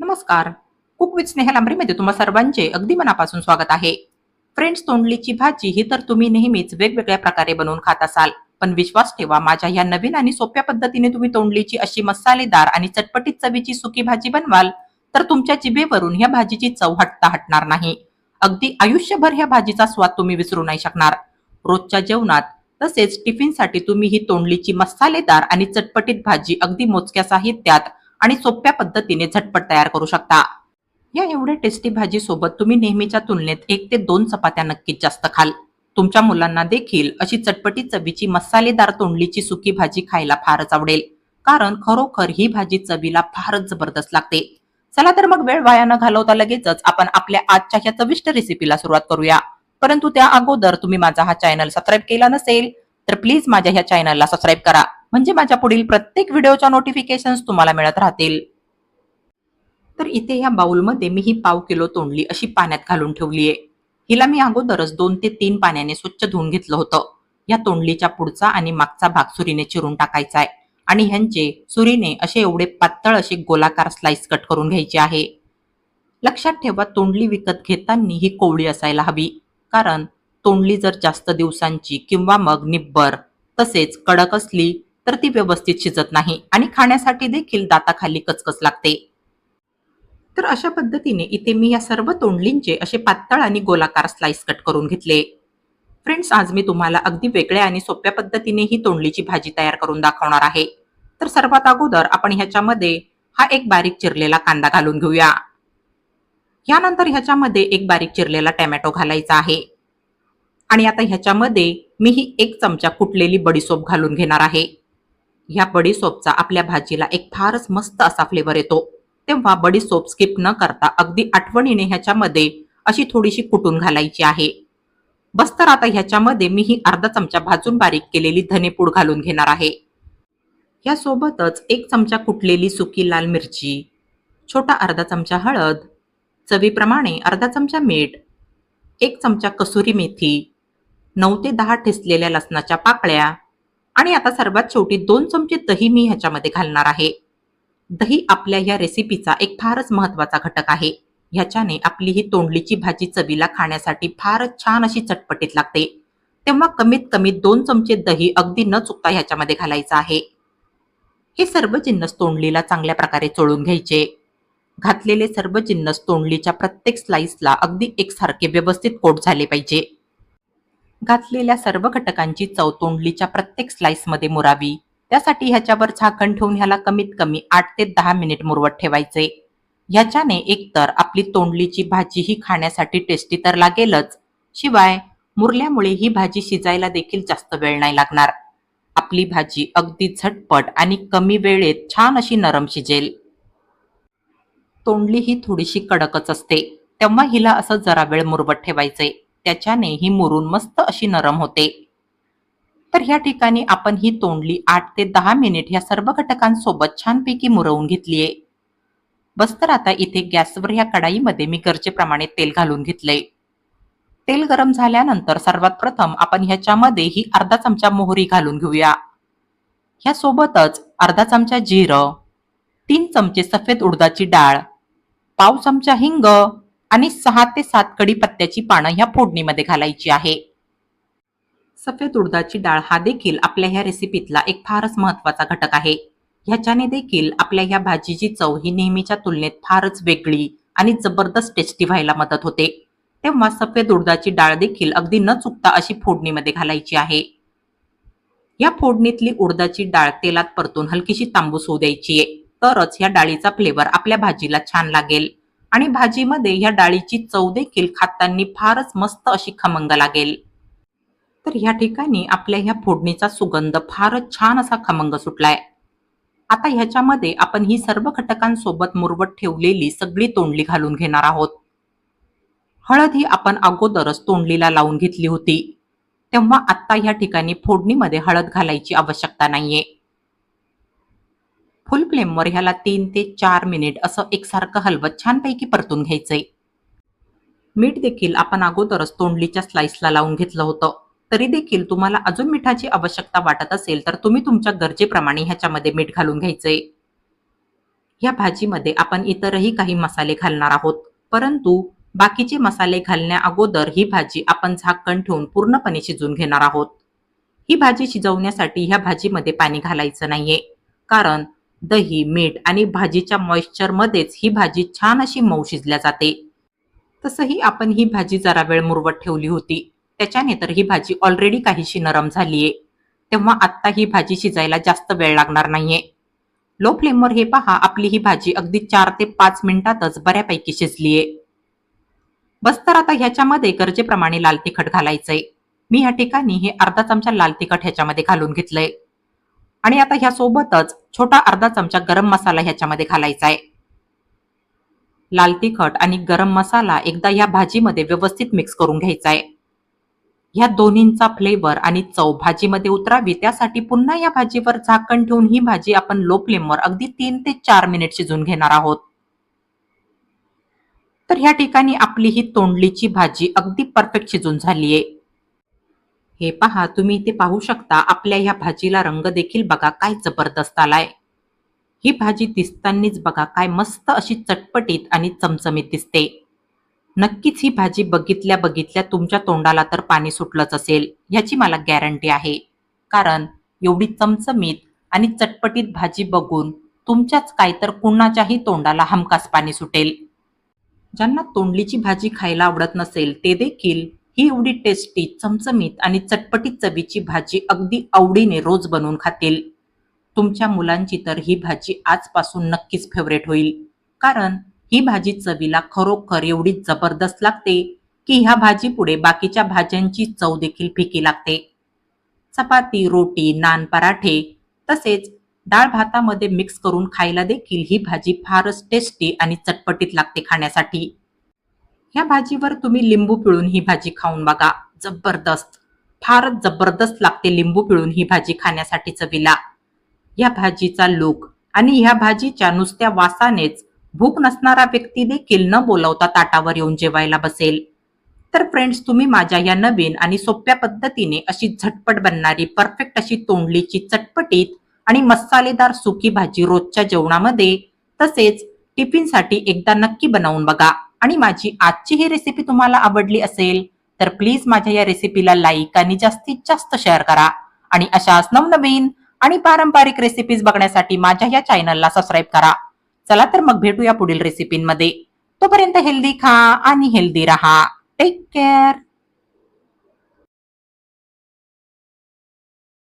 नमस्कार. Cook with Sneha लांबरीमध्ये तुम्हा सर्वांचे अगदी मनापासून स्वागत आहे. फ्रेंड्स तोंडलीची भाजी ही तर तुम्ही नेहमीच वेगवेगळ्या प्रकारे बनवून खात असाल. पण विश्वास ठेवा माझ्या या नवीन आणि सोप्या पद्धतीने तुम्ही तोंडलीची अशी मसालेदार आणि चटपटीत चवीची सुकी भाजी बनवाल तर तुमच्या जिभेवरून ह्या भाजीची चव हटता हटणार नाही. अगदी आयुष्यभर ह्या भाजीचा स्वाद तुम्ही विसरू नाही शकणार. रोजच्या जेवणात तसेच टिफिनसाठी तुम्ही ही तोंडलीची मसालेदार आणि चटपटीत भाजी अगदी मोजक्या साहित्यात आणि सोप्या पद्धतीने झटपट तयार करू शकता. या एवढ्या टेस्टी भाजी सोबत तुम्ही नेहमीच्या तुलनेत एक ते दोन चपात्या नक्कीच जास्त खाल. तुमच्या मुलांना देखील अशी चटपटी चवीची मसालेदार तोंडलीची सुकी भाजी खायला फारच आवडेल. कारण खरोखर ही भाजी चवीला फारच जबरदस्त लागते. चला तर मग वेळ वाया न घालवता लगेचच आपण आपल्या आजच्या ह्या चविष्ट रेसिपीला सुरुवात करूया. परंतु त्या अगोदर तुम्ही माझा हा चॅनल सबस्क्राईब केला नसेल तर प्लीज माझ्या ह्या चॅनलला सबस्क्राईब करा. म्हणजे माझ्या पुढील प्रत्येक व्हिडिओच्या नोटिफिकेशन तुम्हाला मिळत राहतील. तर इथे या बाउलमध्ये मी ही पाव किलो तोंडली अशी पाण्यात घालून ठेवली आहे हिला मी अगोदरच दोन ते तीन पाण्याने स्वच्छ धुवून घेतलं होतं. या तोंडलीच्या पुढचा आणि मागचा भाग सुरीने चिरून टाकायचा आहे आणि ह्यांचे सुरीने असे एवढे पातळ असे गोलाकार स्लाइस कट करून घ्यायचे आहे. लक्षात ठेवा तोंडली विकत घेताना ही कोवळी असायला हवी. कारण तोंडली जर जास्त दिवसांची किंवा मग निब्बर तसेच कडक असली तर ती व्यवस्थित शिजत नाही आणि खाण्यासाठी देखील दाताखाली कचकच लागते. तर अशा पद्धतीने इथे मी या सर्व तोंडलींचे असे पातळ आणि गोलाकार स्लाइस कट करून घेतले. फ्रेंड्स आज मी तुम्हाला अगदी वेगळ्या आणि सोप्या पद्धतीने ही तोंडलीची भाजी तयार करून दाखवणार आहे. तर सर्वात अगोदर आपण ह्याच्यामध्ये हा एक बारीक चिरलेला कांदा घालून घेऊया. यानंतर ह्याच्यामध्ये एक बारीक चिरलेला टॅमॅटो घालायचा आहे. आणि आता ह्याच्यामध्ये मी ही एक चमचा कुटलेली बडीसोप घालून घेणार आहे. ह्या बडीसोपचा आपल्या भाजीला एक फारच मस्त असा फ्लेवर येतो. तेव्हा बडीसोप स्किप न करता अगदी आठवणीने ह्याच्यामध्ये अशी थोडीशी कुटून घालायची आहे. बस तर आता ह्याच्यामध्ये मी ही अर्धा चमचा भाजून बारीक केलेली धनेपूड घालून घेणार आहे. यासोबतच एक चमचा कुटलेली सुकी लाल मिरची छोटा अर्धा चमचा हळद चवीप्रमाणे अर्धा चमचा मीठ एक चमचा कसुरी मेथी नऊ ते दहा ठेसलेल्या लसणाच्या पाकळ्या आणि आता सर्वात शेवटी दोन चमचे दही मी ह्याच्यामध्ये घालणार आहे. दही आपल्या ह्या रेसिपीचा एक फारच महत्त्वाचा घटक आहे. ह्याच्याने आपली ही तोंडलीची भाजी चवीला खाण्यासाठी फारच छान अशी चटपटीत लागते. तेव्हा कमीत कमी दोन चमचे दही अगदी न चुकता ह्याच्यामध्ये घालायचं आहे. हे सर्व जिन्नस तोंडलीला चांगल्या प्रकारे चोळून घ्यायचे. घातलेले सर्व जिन्नस तोंडलीच्या प्रत्येक स्लाइसला अगदी एकसारखे व्यवस्थित कोट झाले पाहिजे. घातलेल्या सर्व घटकांची चव तोंडलीच्या प्रत्येक स्लाइसमध्ये मुरावी. त्यासाठी ह्याच्यावर झाकण ठेवून ह्याला कमीत कमी आठ ते दहा मिनिट मुरवत ठेवायचे. ह्याच्याने एकतर आपली तोंडलीची भाजी ही खाण्यासाठी टेस्टी तर लागेलच. शिवाय मुरल्यामुळे ही भाजी शिजायला देखील जास्त वेळ नाही लागणार. आपली भाजी अगदी झटपट आणि कमी वेळेत छान अशी नरम शिजेल. तोंडली ही थोडीशी कडकच असते. तेव्हा हिला असं जरा वेळ मुरवत ठेवायचे. त्याच्याने ही मुरून मस्त अशी नरम होते. तर ह्या ठिकाणी आपण ही तोंडली आठ ते दहा मिनिट ह्या सर्व घटकांसोबत छानपैकी मुरवून घेतलीये. बस तर आता इथे गॅसवर ह्या कढाईमध्ये मी गरजेप्रमाणे तेल घालून घेतलंय. तेल गरम झाल्यानंतर सर्वात प्रथम आपण ह्याच्यामध्ये ही अर्धा चमचा मोहरी घालून घेऊया. ह्यासोबतच अर्धा चमचा जिरं तीन चमचे सफेद उडदाची डाळ पाव चमचा हिंग आणि सहा ते सात कडी पत्त्याची पानं ह्या फोडणीमध्ये घालायची आहे. सफेद उडदाची डाळ हा देखील आपल्या ह्या रेसिपीतला एक फारच महत्त्वाचा घटक आहे. ह्याच्याने देखील आपल्या ह्या भाजीची चव ही नेहमीच्या तुलनेत फारच वेगळी आणि जबरदस्त टेस्टी व्हायला मदत होते. तेव्हा सफेद उडदाची डाळ देखील अगदी न चुकता अशी फोडणीमध्ये घालायची आहे. या फोडणीतली उडदाची डाळ तेलात परतून हलकीशी तांबूस होऊ द्यायची आहे तरच ह्या डाळीचा फ्लेवर आपल्या भाजीला छान लागेल. आणि भाजीमध्ये ह्या डाळीची चव देखील खाताना फारच मस्त अशी खमंग लागेल. तर ह्या ठिकाणी आपल्या ह्या फोडणीचा सुगंध फारच छान असा खमंग सुटलाय. आता ह्याच्यामध्ये आपण ही सर्व घटकांसोबत मुरवत ठेवलेली सगळी तोंडली घालून घेणार आहोत. हळद ही आपण अगोदरच तोंडलीला लावून घेतली होती. तेव्हा आत्ता ह्या ठिकाणी फोडणीमध्ये हळद घालायची आवश्यकता नाहीये. फुल फ्लेमवर ह्याला तीन ते चार मिनिट असं एकसारखं हलवत छानपैकी परतून घ्यायचंय. मीठ देखील आपण अगोदरच तोंडलीच्या स्लाइसला लावून घेतलं होतं. तरी देखील तुम्हाला अजून मिठाची आवश्यकता वाटत असेल तर तुम्ही तुमच्या गरजेप्रमाणे ह्याच्यामध्ये मीठ घालून घ्यायचंय. ह्या भाजीमध्ये आपण इतरही काही मसाले घालणार आहोत परंतु बाकीचे मसाले घालण्या अगोदर ही भाजी आपण झाकण ठेवून पूर्णपणे शिजवून घेणार आहोत. ही भाजी शिजवण्यासाठी ह्या भाजीमध्ये पाणी घालायचं नाहीये कारण दही मीठ आणि भाजीच्या मॉइश्चरमध्येच ही भाजी छान अशी मऊ शिजल्या जाते. तसंही आपण ही भाजी जरा वेळ मुरवत ठेवली होती. त्याच्याने तर ही भाजी ऑलरेडी काहीशी नरम झालीये. तेव्हा आत्ता ही भाजी शिजायला जास्त वेळ लागणार नाहीये. लो फ्लेमवर हे पहा आपली ही भाजी अगदी चार ते पाच मिनिटातच बऱ्यापैकी शिजलीये. बस तर आता ह्याच्यामध्ये गरजेप्रमाणे लाल तिखट घालायचंय. मी ह्या ठिकाणी हे अर्धा चमचा लाल तिखट ह्याच्यामध्ये घालून घेतलंय. आणि आता ह्या सोबतच छोटा अर्धा चमचा गरम मसाला ह्याच्यामध्ये घालायचा आहे. लाल तिखट आणि गरम मसाला एकदा या भाजीमध्ये व्यवस्थित मिक्स करून घ्यायचा आहे. ह्या दोन्हींचा फ्लेवर आणि चव भाजीमध्ये उतरावी त्यासाठी पुन्हा या भाजीवर झाकण ठेवून ही भाजी आपण लो फ्लेमवर अगदी तीन ते चार मिनिट शिजून घेणार आहोत. तर ह्या ठिकाणी आपली ही तोंडलीची भाजी अगदी परफेक्ट शिजून झालीये. हे पहा तुम्ही इथे पाहू शकता आपल्या ह्या भाजीला रंग देखील बघा काय जबरदस्त आलाय. ही भाजी दिसतानीच बघा काय मस्त अशी चटपटीत आणि चमचमीत दिसते. नक्कीच ही भाजी बघितल्या बघितल्या तुमच्या तोंडाला तर पाणी सुटलंच असेल याची मला गॅरंटी आहे. कारण एवढी चमचमीत आणि चटपटीत भाजी बघून तुमच्याच काय तर कुणाच्याही तोंडाला हमखास पाणी सुटेल. ज्यांना तोंडलीची भाजी खायला आवडत नसेल ते देखील ही एवढी टेस्टी चमचमीत आणि चटपटीत चवीची भाजी अगदी आवडीने रोज बनवून खातील. तुमच्या मुलांची तर ही भाजी आजपासून नक्कीच फेवरेट होईल. कारण ही भाजी चवीला खरोखर एवढी जबरदस्त लागते की ह्या भाजी पुढे बाकीच्या भाज्यांची चव देखील फिकी लागते. चपाती रोटी नान पराठे तसेच डाळ भातामध्ये मिक्स करून खायला देखील ही भाजी फारच टेस्टी आणि चटपटीत लागते खाण्यासाठी. ह्या भाजीवर तुम्ही लिंबू पिळून ही भाजी खाऊन बघा. जबरदस्त. फारच जबरदस्त लागते लिंबू पिळून ही भाजी खाण्यासाठी चवीला या भाजीचा लूक आणि ह्या भाजीच्या नुसत्या वासानेच भूक नसणारा व्यक्ती देखील न बोलवता ताटावर येऊन जेवायला बसेल. तर फ्रेंड्स तुम्ही माझ्या या नवीन आणि सोप्या पद्धतीने अशी झटपट बनणारी परफेक्ट अशी तोंडलीची चटपटीत आणि मसालेदार सुकी भाजी रोजच्या जेवणामध्ये तसेच टिफिनसाठी एकदा नक्की बनवून बघा. आणि माझी आजची ही रेसिपी तुम्हाला आवडली असेल तर प्लीज माझ्या या रेसिपीला लाईक आणि जास्तीत जास्त शेअर करा. आणि अशाच नवनवीन आणि पारंपरिक रेसिपीज बघण्यासाठी माझ्या या चॅनलला सबस्क्राईब करा. चला तर मग भेटूया पुढील रेसिपींमध्ये तोपर्यंत हेल्दी खा आणि हेल्दी राहा. Take care